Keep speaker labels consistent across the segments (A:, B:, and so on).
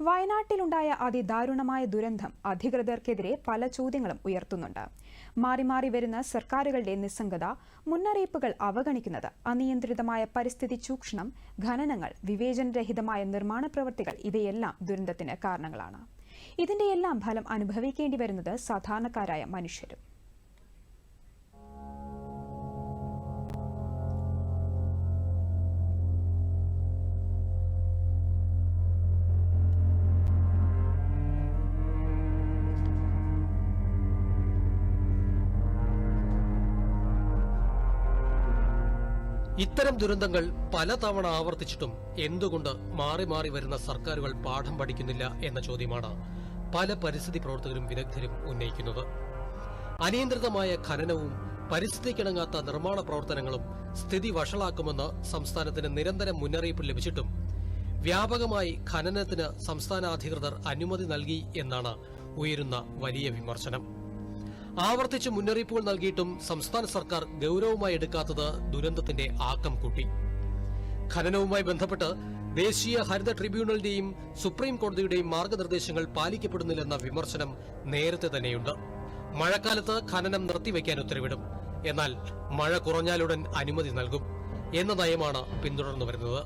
A: വയനാട്ടിലുണ്ടായ അതിദാരുണമായ ദുരന്തം അധികൃതർക്കെതിരെ പല ചോദ്യങ്ങളും ഉയർത്തുന്നുണ്ട്. മാറി മാറി വരുന്ന സർക്കാരുകളുടെ നിസ്സംഗത മുന്നറിയിപ്പുകൾ അവഗണിക്കുന്നത് അനിയന്ത്രിതമായ പരിസ്ഥിതി ചൂഷണം ഖനനങ്ങൾ വിവേചനരഹിതമായ നിർമ്മാണ പ്രവൃത്തികൾ ഇവയെല്ലാം ദുരന്തത്തിന് കാരണങ്ങളാണ്. ഇതിന്റെയെല്ലാം ഫലം അനുഭവിക്കേണ്ടി വരുന്നത് സാധാരണക്കാരായ മനുഷ്യരും.
B: ഇത്തരം ദുരന്തങ്ങൾ പലതവണ ആവർത്തിച്ചിട്ടും എന്തുകൊണ്ട് മാറി മാറി വരുന്ന സർക്കാരുകൾ പാഠം പഠിക്കുന്നില്ല എന്ന ചോദ്യമാണ് പല പരിസ്ഥിതി പ്രവർത്തകരും വിദഗ്ധരും ഉന്നയിക്കുന്നത്. അനിയന്ത്രിതമായ ഖനനവും പരിസ്ഥിതിക്കിണങ്ങാത്ത നിർമ്മാണ പ്രവർത്തനങ്ങളും സ്ഥിതി വഷളാക്കുമെന്ന് സംസ്ഥാനത്തിന് നിരന്തരം മുന്നറിയിപ്പ് ലഭിച്ചിട്ടും വ്യാപകമായി ഖനനത്തിന് സംസ്ഥാന അധികൃതർ അനുമതി നൽകി എന്നാണ് ഉയരുന്ന വലിയ വിമർശനം. ആവർത്തിച്ച് മുന്നറിയിപ്പുകൾ നൽകിയിട്ടും സംസ്ഥാന സർക്കാർ ഗൌരവമായി എടുക്കാത്തത് ദുരന്തത്തിന്റെ ആക്കം കൂട്ടി. ഖനനവുമായി ബന്ധപ്പെട്ട് ദേശീയ ഹരിത ട്രിബ്യൂണലിന്റെയും സുപ്രീം കോടതിയുടെയും മാർഗനിർദ്ദേശങ്ങൾ പാലിക്കപ്പെടുന്നില്ലെന്ന വിമർശനം നേരത്തെ തന്നെയുണ്ട്. മഴക്കാലത്ത് ഖനനം നിർത്തിവെക്കാൻ ഉത്തരവിടും. എന്നാൽ മഴ കുറഞ്ഞാലുടൻ അനുമതി നൽകും എന്ന നയമാണ് പിന്തുടർന്നു വരുന്നത്.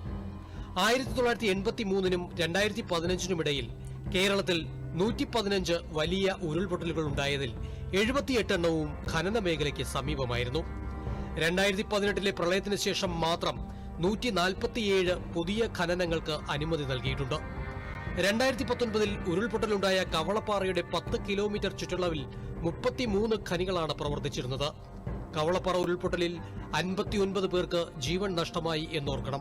B: ആയിരത്തി തൊള്ളായിരത്തി എൺപത്തി മൂന്നിനും രണ്ടായിരത്തി പതിനഞ്ചിനുമിടയിൽ കേരളത്തിൽ നൂറ്റി പതിനഞ്ച് വലിയ ഉരുൾപൊട്ടലുകൾ ഉണ്ടായതിൽ എഴുപത്തിയെട്ട് എണ്ണവും ഖനന മേഖലയ്ക്ക് സമീപമായിരുന്നു. രണ്ടായിരത്തി പതിനെട്ടിലെ പ്രളയത്തിന് ശേഷം മാത്രം നൂറ്റി നാൽപ്പത്തിയേഴ് പുതിയ ഖനനങ്ങൾക്ക് അനുമതി നൽകിയിട്ടുണ്ട്. രണ്ടായിരത്തി പത്തൊൻപതിൽ ഉരുൾപൊട്ടലുണ്ടായ കവളപ്പാറയുടെ പത്ത് കിലോമീറ്റർ ചുറ്റളവിൽ മുപ്പത്തിമൂന്ന് ഖനികളാണ് പ്രവർത്തിച്ചിരുന്നത്. കവളപ്പാറ ഉരുൾപൊട്ടലിൽ അൻപത്തിയൊൻപത് പേർക്ക് ജീവൻ നഷ്ടമായി എന്നോർക്കണം.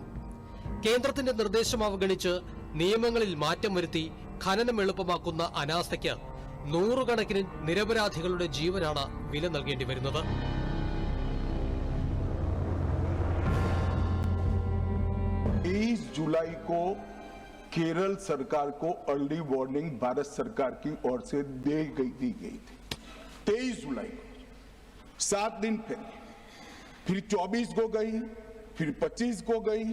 B: കേന്ദ്രത്തിന്റെ നിർദ്ദേശം അവഗണിച്ച് നിയമങ്ങളിൽ മാറ്റം വരുത്തി ഖനനം എളുപ്പമാക്കുന്ന അനാസ്ഥയ്ക്ക് നൂറുകണക്കിന് നിരപരാധികളുടെ ജീവനാണ് വില നൽകേണ്ടി വരുന്നത്
C: तेईस जुलाई को केरल सरकार को अर्ली वार्निंग भारत सरकार की ओर से दे गई दी गई थी तेईस जुलाई को सात दिन फिर फिर चौबीस को गई फिर पच्चीस को गई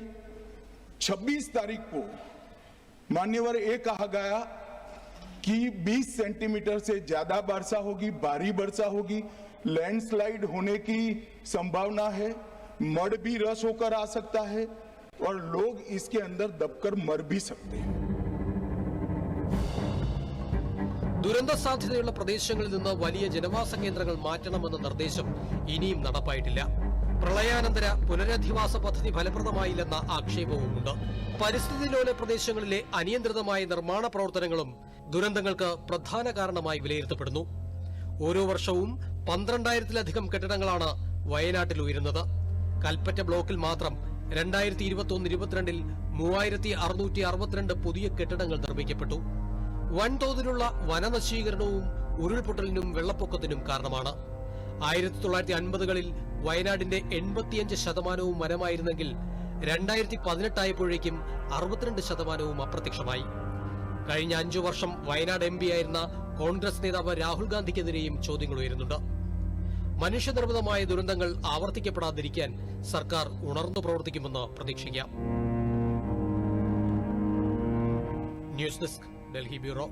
C: छब्बीस तारीख को मान्यवर ये कहा गया कि 20 सेंटीमीटर से ज्यादा वर्षा होगी भारी वर्षा होगी लैंडस्लाइड होने की संभावना है मड भी रस होकर आ सकता है और लोग इसके अंदर दबकर मर भी सकते हैं
B: ദുരന്ത സാധ്യതയുള്ള പ്രദേശങ്ങളിൽ നിന്ന് വലിയ ജനവാസ കേന്ദ്രങ്ങൾ മാറ്റണമെന്ന നിർദ്ദേശം ഇനിയും നടപ്പായിട്ടില്ല പ്രളയാനന്തര പുനരധിവാസ പദ്ധതി ഫലപ്രദമായില്ലെന്ന ആക്ഷേപവുമുണ്ട്. പരിസ്ഥിതി ലോല പ്രദേശങ്ങളിലെ അനിയന്ത്രിതമായ നിർമ്മാണ പ്രവർത്തനങ്ങളും ദുരന്തങ്ങൾക്ക് പ്രധാന കാരണമായി വിലയിരുത്തപ്പെടുന്നു. ഓരോ വർഷവും പന്ത്രണ്ടായിരത്തിലധികം കെട്ടിടങ്ങളാണ് വയനാട്ടിൽ ഉയരുന്നത്. കൽപ്പറ്റ ബ്ലോക്കിൽ മാത്രം രണ്ടായിരത്തി ഇരുപത്തി ഇരുപത്തിരണ്ടിൽ മൂവായിരത്തി അറുന്നൂറ്റി അറുപത്തിരണ്ട് പുതിയ കെട്ടിടങ്ങൾ നിർമ്മിക്കപ്പെട്ടു. വൻതോതിലുള്ള വനനശീകരണവും ഉരുൾപൊട്ടലിനും വെള്ളപ്പൊക്കത്തിനും കാരണമാണ്. ആയിരത്തി തൊള്ളായിരത്തി അൻപതുകളിൽ വയനാടിന്റെ എൺപത്തിയഞ്ച് ശതമാനവും വനമായിരുന്നെങ്കിൽ രണ്ടായിരത്തി പതിനെട്ടായപ്പോഴേക്കും അറുപത്തിരണ്ട് ശതമാനവും അപ്രത്യക്ഷമായി. കഴിഞ്ഞ അഞ്ചു വർഷം വയനാട് എം ആയിരുന്ന കോൺഗ്രസ് നേതാവ് രാഹുൽ ഗാന്ധിക്കെതിരെയും ചോദ്യങ്ങൾ ഉയരുന്നുണ്ട്. മനുഷ്യനിർമ്മിതമായ ദുരന്തങ്ങൾ ആവർത്തിക്കപ്പെടാതിരിക്കാൻ സർക്കാർ ഉണർന്നു പ്രവർത്തിക്കുമെന്ന് പ്രതീക്ഷിക്കാം ന്യൂസ് ഡെസ്ക് ഡൽഹി ബ്യൂറോ.